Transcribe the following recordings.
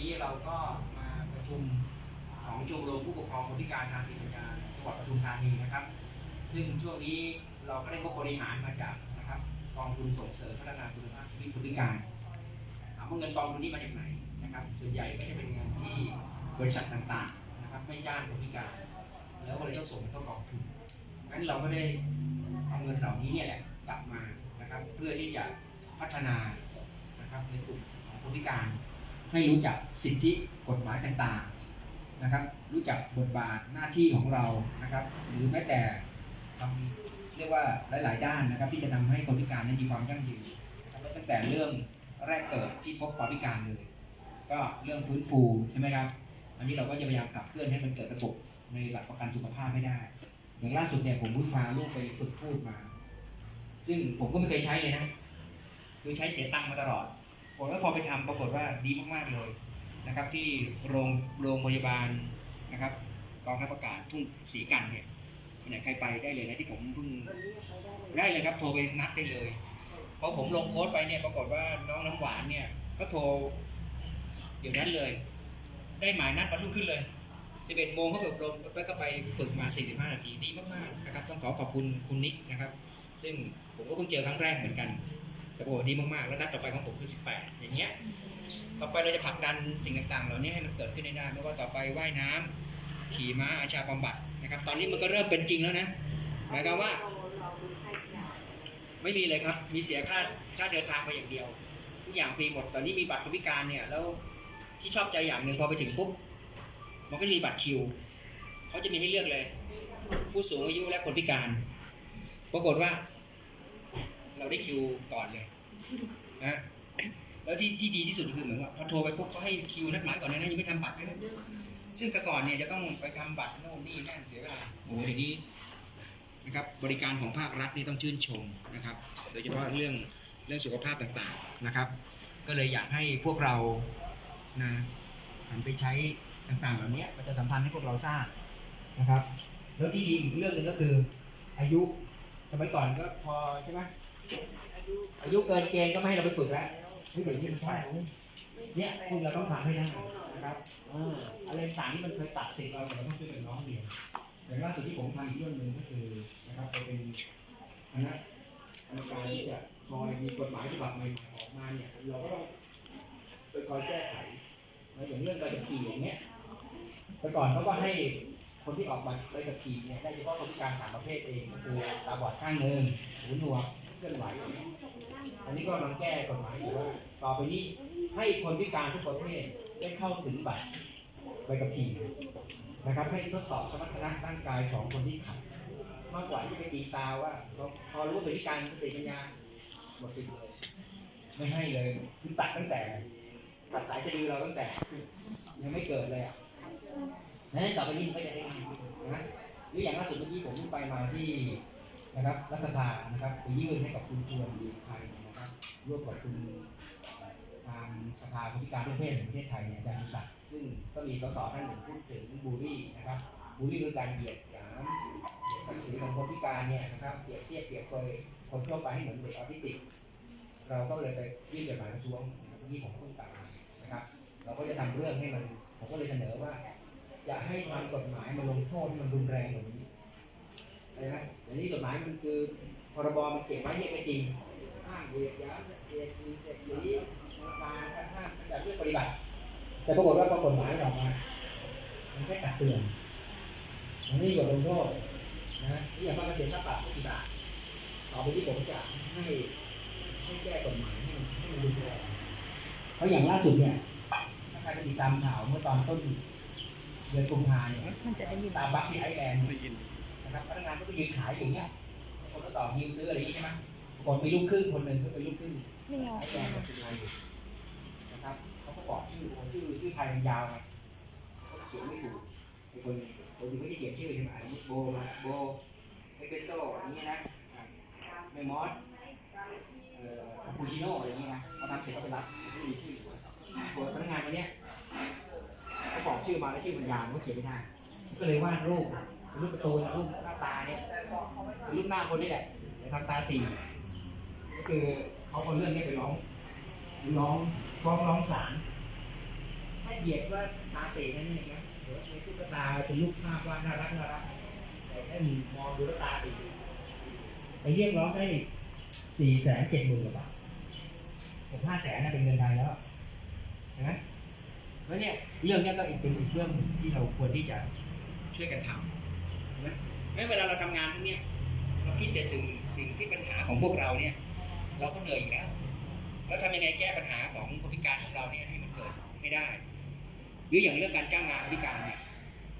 นี้เราก็มาประชุมของชมรมผู้ปกครองคนพิการทางจิตวิญญาณจังหวัดปทุมธานีนะครับ ซึ่งช่วงนี้เราก็ได้งบบริหารมาจากนะครับกองทุนส่งเสริมพัฒนาคุณภาพชีวิตคนพิการถามว่าเงินกองทุนนี้มาจากไหนนะครับ ส่วนใหญ่ก็จะเป็นเงินที่บริษัทต่างๆนะครับไม่จ้างคนพิการ แล้วก็เลยต้องส่งเข้ากองทุนงั้นเราก็ได้เอาเงินเหล่านี้เนี่ยแหละกลับมานะครับเพื่อที่จะพัฒนานะครับในกลุ่มของคนพิการ ให้รู้จักสิทธิกฎหมายต่างๆนะครับ รู้จักบทบาทหน้าที่ของเรานะครับ หรือแม้แต่ทำเรียกว่าหลาย ๆ ด้านนะครับ ที่จะทำให้คนพิการนั้นมีความยั่งยืนตั้งแต่เรื่องแรกเกิดที่พบความพิการเลย ก็เรื่องฟื้นฟูใช่ไหมครับ อันนี้เราก็จะพยายามขับเคลื่อนให้มันเกิดระบบในหลักประกันสุขภาพไม่ได้ อย่างล่าสุดเนี่ยผมพิ่งพาลูกไปฝึกพูดมา ซึ่งผมก็ไม่เคยใช้เลยนะ คือใช้เสียตังค์มาตลอด ผมก็พอไปทำปรากฏว่าดีมากๆเลยนะครับ ที่โรงโรงพยาบาลนะครับกองทัพอากาศทุ่งศรีกันเนี่ยใครไปได้เลยนะที่ผมเพิ่งได้เลยครับ โทรไปนัดได้เลยพอผมลงโค้ดไปเนี่ยปรากฏว่าน้องน้ำหวานเนี่ย ก็โทรเดี๋ยวนั้นเลย ได้หมายนัดวันรุ่งขึ้นเลย11โมงเขาเปิดลมแล้วก็ไปฝึกมา 45 นาทีดีมากๆนะครับ ต้องขอขอบคุณคุณนิกนะครับ ซึ่งผมก็เพิ่งเจอครั้งแรกเหมือนกัน โอ้ดีมากๆ แล้วนัดต่อไปของผมคือ 18 อย่างเงี้ย ต่อไปเราจะผลักดันสิ่งต่างๆ เหล่านี้ให้มันเกิดขึ้นได้ไม่ว่าต่อไปว่ายน้ำขี่ม้าอาชาบำบัดนะครับ ตอนนี้มันก็เริ่มเป็นจริงแล้วนะหมายความว่า ไม่มีเลยครับ มีเสียค่าค่าเดินทางไปอย่างเดียวทุกอย่างฟรีหมดตอนนี้มีบัตรคนพิการเนี่ยแล้วที่ชอบใจอย่างหนึ่งพอไปถึงปุ๊บมันก็จะมีบัตรคิวเขาจะมีให้เลือกเลย ผู้สูงอายุและคนพิการ ปรากฏว่า เราได้คิวก่อนเลยนะแล้วที่ที่ดีที่สุดคือเหมือนว่าพอโทรไปปุ๊บก็ให้คิวนัดหมายก่อนเลยนะยังไม่ทำบัตรเลยซึ่งแต่ก่อนเนี่ยจะต้องไปทำบัตรโน่นนี่นั่นเสียเวลาโอ้โหทีนี้นะครับบริการของภาครัฐนี่ต้องชื่นชมนะครับ โดยเฉพาะเรื่องเรื่องสุขภาพต่างๆนะครับ ก็เลยอยากให้พวกเรานะหันไปใช้ต่างๆเหล่านี้ประชาสัมพันธ์ให้พวกเราทราบนะครับ แล้วที่ดีอีกเรื่องหนึ่งก็คืออายุสมัยก่อนก็พอใช่ไหม อายุเกินเกณฑ์ก็ไม่ให้เราไปฝึกแล้วที่เป็นที่มันใช่เนี่ยคุณเราต้องทำให้ได้นะครับอะไรต่างที่มันเคยตัดสิทธิ์เราเนี่ยเราต้องช่วยกันร้องเรียนอย่ล่าสุดที่ผมทำอีกเรื่องหนึ่งก็คือนะครับไปเป็นคณะกรรมการที่จะคอยมีกฎหมายฉบับใหม่ออกมาเนี่ยเราก็ต้องไปคอยแก้ไขแล้วอย่างเรื่องใบขับขี่อย่างเงี้ยแต่ก่อนเขาก็ให้คนที่ออกบัตรใบขับขี่เนี่ยได้เฉพาะคนพิการสามประเภทเองก็คือตาบอดข้างหนึ่งหูหนวก เคลื่อนไหวอันนี้ก็กำลังแก้กฎหมายอยู่ว่าต่อไปนี้ให้คนพิการทุกประเภทได้เข้าถึงบัตรใบขับขี่นะครับ ให้ทดสอบสมรรถนะร่างกายของคนที่ขับมากกว่าที่ไปตีตาว่าพอรู้ว่าเป็นพิการสติปัญญาหมดสิทธิ์เลยไม่ให้เลยคือตัดตั้งแต่ตัดสายสะดือเราตั้งแต่ ยังไม่เกิดเลยอะนั้นต่อไปนี้มันก็จะได้นะหรืออย่างล่าสุดเมื่อกี้ผมไปมาที่ นะครับรัฐสภานะครับไปยื่นให้กับคุณชวนดีไทยนะครับร่วมกับคุณทางสภาคนพิการทุกเพศแห่งประเทศไทยเนี่ยอาจารย์ศักดิ์ซึ่งก็มีสสท่านหนึ่งพูดถึงบูลลี่นะครับบูลลี่คือการเหยียดหยามเหยียดศักดิ์ศรีของคนพิการเนี่ยนะครับเปรียบเทียบเปรียบเปยคนทั่วไปให้เหมือนเด็กออทิสติก เราก็เลยไปยื่นจดหมายประท้วงที่ผมเพิ่งกลับมานะครับ เราก็จะทำเรื่องให้มันผมก็เลยเสนอว่าอยากให้ทำกฎหมายมาลงโทษให้มันรุนแรงกว่านี้ อะไรนะแต่นี่กฎหมายมันคือพรบมันเขียนไว้เนี่ยไม่จริงห้ามเหยียดหยามเหยียดสีเสียดสีมาการห้ามแต่เรื่องปฏิบัติ แต่ปรากฏว่าพอกฎหมายออกมา มันแค่ตักเตือนมันไม่มีบทลงโทษนะนี่อย่างมากก็เสียค่าปรับไม่กี่บาทต่อไปที่ผมจะให้ให้แก้กฎหมายให้มันให้มันรุนแรงเพราะอย่างล่าสุดเนี่ยถ้าใครไปติดตามข่าวเมื่อตอนต้นเดือนกุมภาเนี่ยมันจะได้ยินตาบัคที่ไอร์แลนด์ นะครับพนักงานก็ไปยืนขายอย่างเงี้ยคนก็ต่อคิวซื้ออะไรอย่างงี้ใช่ไหมคนมีลูกครึ่งคนหนึ่งก็เป็นลูกครึ่งไม่เอาไอร์แลนด์กับเป็นไทยนะครับเขาก็บอกชื่อคนชื่อชื่อไทยมันยาวไงเขาเขียนไม่ถูกไอ้คนคนที่ไม่ได้เขียนชื่อใช่ไหมอันนี้โบมาโบเอสเปรสโซ่อย่างนี้นะเมมอสเอ่อคาปูชิโน่อะไรอย่างนี้นะเขาทำเสร็จก็ไปรับไม่มีชื่อคนพนักงานคนเนี้ยเขาบอกชื่อมาแล้วชื่อมันยาวมันก็เขียนไม่ได้ ก็เลยวาดรูป รูปการ์ตูนรูปหน้าตาเนี่ยเป็นรูปหน้าคนนี่แหละแต่ทำตาตีก็คือเขาคนเรื่องนี้ไปร้องร้องฟ้องร้องศาลให้ค่เหยียดว่าตาตะนั่นเองนะหรือว่าใช้ตุ๊กตาเป็นรูปภาพว่าน่ารักน่ารักแต่ถ้ามองดูตาตะไปเรียกร้องได้สี่แสนเจ็ดหมื่นกว่าบาทผมห้าแสนนะเป็นเงินไทยแล้วนไหมแล้วเนี่ยเรื่องเนี้ยก็อีกเป็นอีกเรื่องที่เราควรที่จะช่วยกันทำ ห็นไหมไม่เวลาเราทำงานพวกเนี้ยเราคิดแต่สิ่งสิ่งที่ปัญหาของพวกเราเนี่ย เราก็เหนื่อยอยู่แล้วแล้วทำยังไงแก้ปัญหาของคนพิการของเราเนี่ยให้มันเกิดให้ได้ หรืออย่างเรื่องการจ้างงานคนพิการเนี่ย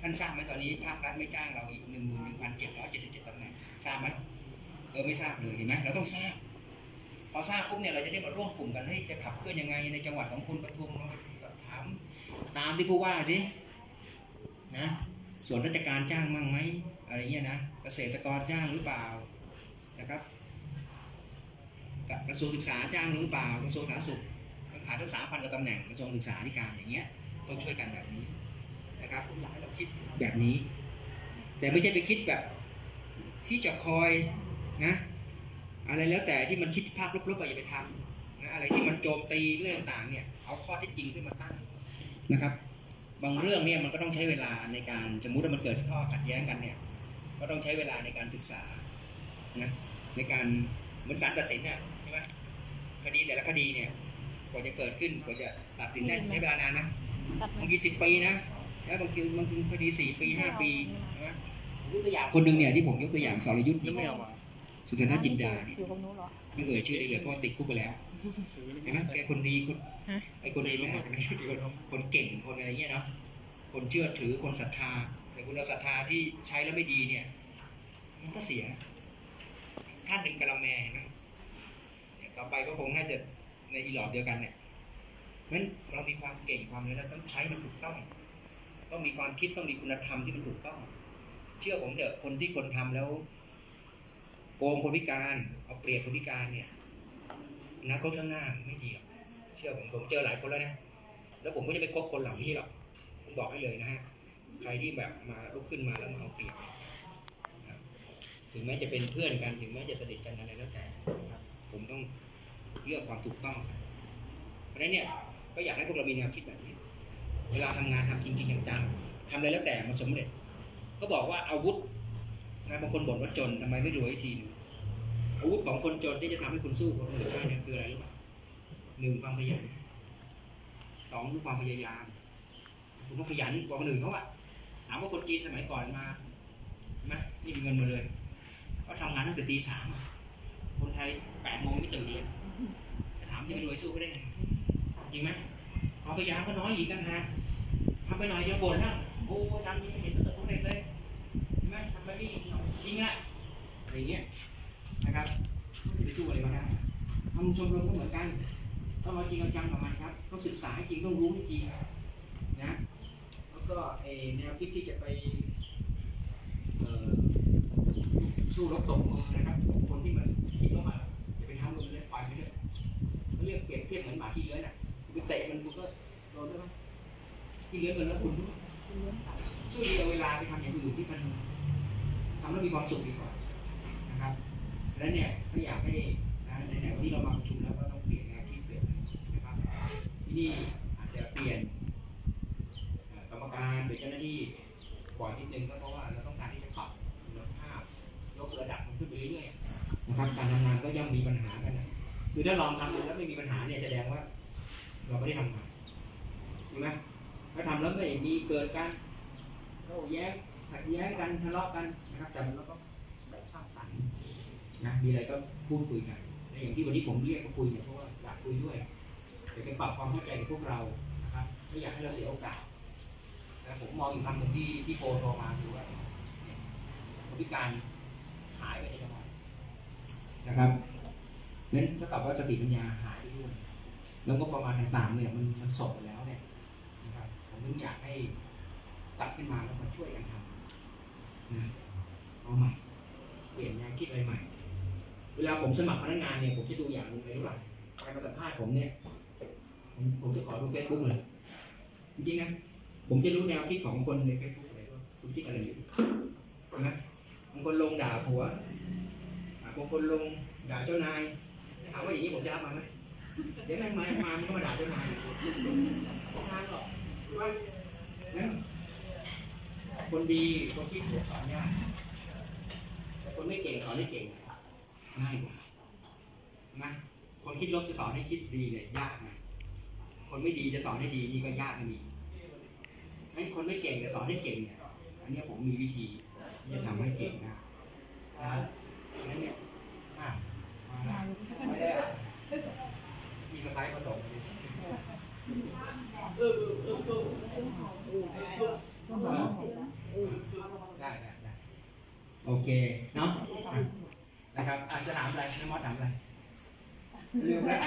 ท่านทราบไหมตอนนี้ภาครัฐไม่จ้างเราอีกหนึ่งหมื่นหนึ่งพันเจ็ดร้อยเจ็ดสิบเจ็ดตำแหน่งทราบไหมเออไม่ทราบเลยเห็นไหมเราต้องทราบพอทราบปุ๊บเนี่ยเราจะได้มาร่วมกลุ่มกันให้จะขับเคลื่อนยังไงในจังหวัดของคุณปทุมเราถามตามที่ผู้ว่าสินะส่วนราชการจ้างมั่งไหม อะไรเงี้ยนะเกษตรกรจ้างหรือเปล่านะครับกระทรวงศึกษาจ้างหรือเปล่ากระทรวงสาธารณสุขขาดทั้งสามพันกว่าตำแหน่งกระทรวงศึกษาธิการอย่างเงี้ยต้องช่วยกันแบบนี้นะครับผมอยากให้เราคิดแบบนี้ แต่ไม่ใช่ไปคิดแบบที่จะคอยนะอะไรแล้วแต่ที่มันคิดภาพลบๆไปอย่าไปทำนะอะไรที่มันโจมตีเรื่องต่างๆเนี่ยเอาข้อเท็จจริงขึ้นมาตั้งนะครับ บางเรื่องเนี่ยมันก็ต้องใช้เวลาในการสมมติว่ามันเกิดข้อขัดแย้งกันเนี่ย ก็ต้องใช้เวลาในการศึกษานะในการเหมือนศาลตัดสินเนี่ยใช่ไหมคดีแต่ละคดีเนี่ยกว่าจะเกิดขึ้นกว่าจะตัดสินได้ใช้เวลานานนะบางทีสิบปีนะแล้วบางทีบางทีคดีสี่ปีห้าปีนะยกตัวอย่างคนหนึ่งเนี่ยที่ผมยกตัวอย่างสรยุทธ์ไม่เอามาสุนทรจินดาเนี่ยอยู่กับหนู้นเหรอไม่เอ่ยชื่อได้เลยเพราะว่าติดคุกไปแล้วเห็นไหมแกคนดีคนฮะไอ้คนดีไม่หมดคนคนเก่งคนอะไรเงี้ยเนาะคนเชื่อถือคนศรัทธา แต่คุณศรัทธาที่ใช้แล้วไม่ดีเนี่ย มันก็เสีย ท่านเป็นกะละแมนไหมเนี่ยต่อไปก็คงน่าจะในอีหลอดเดียวกันเนี่ยเพราะฉะนั้นเรามีความเก่งความอะไรเราต้องใช้มันถูกต้อง ต้องมีความคิดต้องมีคุณธรรมที่มันถูกต้อง เชื่อผมเถอะคนที่คนทำแล้วโกงคนพิการเอาเปรียบคนพิการเนี่ยอนาคตข้างหน้าไม่ดีหรอกเชื่อผมผมเจอหลายคนแล้วนะแล้วผมก็จะไปคบคนเหล่านี้หรอกผมบอกให้เลยนะฮะ ใครที่แบบมาลุกขึ้นมาแล้วมาเอาเปรียบถึงแม้จะเป็นเพื่อนกันถึงแม้จะสนิทกันอะไรแล้วแต่ครับผมต้องเลือกความถูกต้อง เพราะฉะนั้นเนี่ยก็อยากให้พวกเรามีแนวคิดแบบนี้ เวลาทำงานทำจริงๆจังๆทำอะไรแล้วแต่มันสำเร็จ ก็บอกว่าอาวุธนะบางคนบ่นว่าจนทำไมไม่รวยทีนึงอาวุธของคนจนที่จะทำให้คุณสู้คนอื่นได้เนี่ยคืออะไรรู้ป่ะหนึ่งความขยันสองคือความพยายาม คุณต้องขยันกว่าคนอื่นเขาอะามว่าคนจีนสมัยก่อนมาเห็นไหมนี่มีเงินมาเลยเขาทำงานตั้งแต่ตีสามคนไทยแปดโมงไม่ตื่นเรียนถามจะไม่รวยสู้เขาได้ไงจริงไหมความพยายามก็น้อยอีกกันฮะทำไปหน่อยเดียวบ่นแล้วโอ้ทำยังไม่เห็นประสบความสำเร็จเลยเห็นไหมทำไปไม่จริงอะอะไรเงี้ยนะครับจะไปสู้อะไรก็ได้ทำชมรมก็เหมือนกันต้องเอาจริงเอาจังกับมันครับต้องศึกษาจริงต้องรู้จริง ก็ไอแนวคิดที่จะไปสู้รบตบมือนะครับคนที่มันคิดว่ามันจะไปทำลงเลยปล่อยไปเถอะเรียกเปรียบเทียบเหมือนหมาที่เลื้อยน่ะไปเตะมันคุณก็โดนได้ไหมที่เลื้อยมันแล้วคุณด้วยช่วยเอาเวลาไปทำอย่างอื่นที่มันทำแล้วมีความสุขดีกว่านะครับ และเนี่ยก็อยากให้นะในแนวที่เรามาประชุมแล้วก็ต้องเปลี่ยนแนวคิดเปลี่ยนนะครับ ที่นี่อาจจะเปลี่ยนเอ่อก รือเจ้าหน้าที่ก่อนนิดนึงก็เพราะว่าเราต้องการที่จะปรับคุณภาพยกระดับมันขึ้นไปเรื่อยๆนะครับการทำงานก็ย่อมมีปัญหากันนะคือถ้าลองทำดูแล้วไม่มีปัญหาเนี่ยแสดงว่า เราไม่ได้ทำงานใช่ไหมถ้าทำแล้วไม่มีเกิดการโต้แย้งขัดแย้งกันทะเลาะกันนะครับ แต่มันก็แบบสร้างสรรค์นะมีอะไรก็พูดคุยกันอย่างที่วันนี้ผมเรียกมาคุยเนี่ยเพราะว่าอยากคุยด้วยอยากจะปรับความเข้าใจกับพวกเรานะครับไม่อยากให้เราเสียโอกาส นะผมมองอีกคำหนึ่งที่ที่โปรโทรมาคือว่าคนพิการหายไปในจังหวัดนะครับนั้นเท่ากับว่าสติปัญญาหายไปด้วย แล้วก็ประมาณต่างๆเนี่ยมันมันสบไปแล้วเนี่ยนะครับผมถึงอยากให้ตัดขึ้นมาแล้วมาช่วยกันทำนะเอาใหม่เปลี่ยนแนวคิดอะไรใหม่ เวลาผมสมัครพนักงานเนี่ยผมจะดูอย่างหนึงเลยรู้ป่ะใครมาสัมภาษณ์ผมเนี่ยผมผมจะขอดูเฟซบุ๊กเลยจริงๆนะ ผมจะรู้แนวคิดของคนในเฟซบุ๊กเลยว่าคุณคิดอะไรอยู่นะบางคนลงด่าผัวบางคนลงด่าเจ้านายถามว่าอย่างนี้ผมจะรับมาไหมเดี๋ยวแม่งมามามันก็มาด่าเจ้านายผมงานหรอกว่าคนดีคนคิดหัวสอนยากคนไม่เก่งสอนไม่เก่งง่ายกว่านะคนคิดลบจะสอนให้คิดดีเนี่ยยากนะคนไม่ดีจะสอนให้ดีนี่ก็ยากนี่ะนี่งั้คนไม่เก่งจะสอนให้เก่งเนี่ยอันนี้ผมมีวิธีที่จะทำให้เก่งนะนะงั้นเนี่ยอะมาละไม่ได้อะมีสไลด์ผสมได้ได้ได้โอเคเนาะอะนะครับอาจจะถามอะไรน้องมอสถามอะไรลืมแล้ว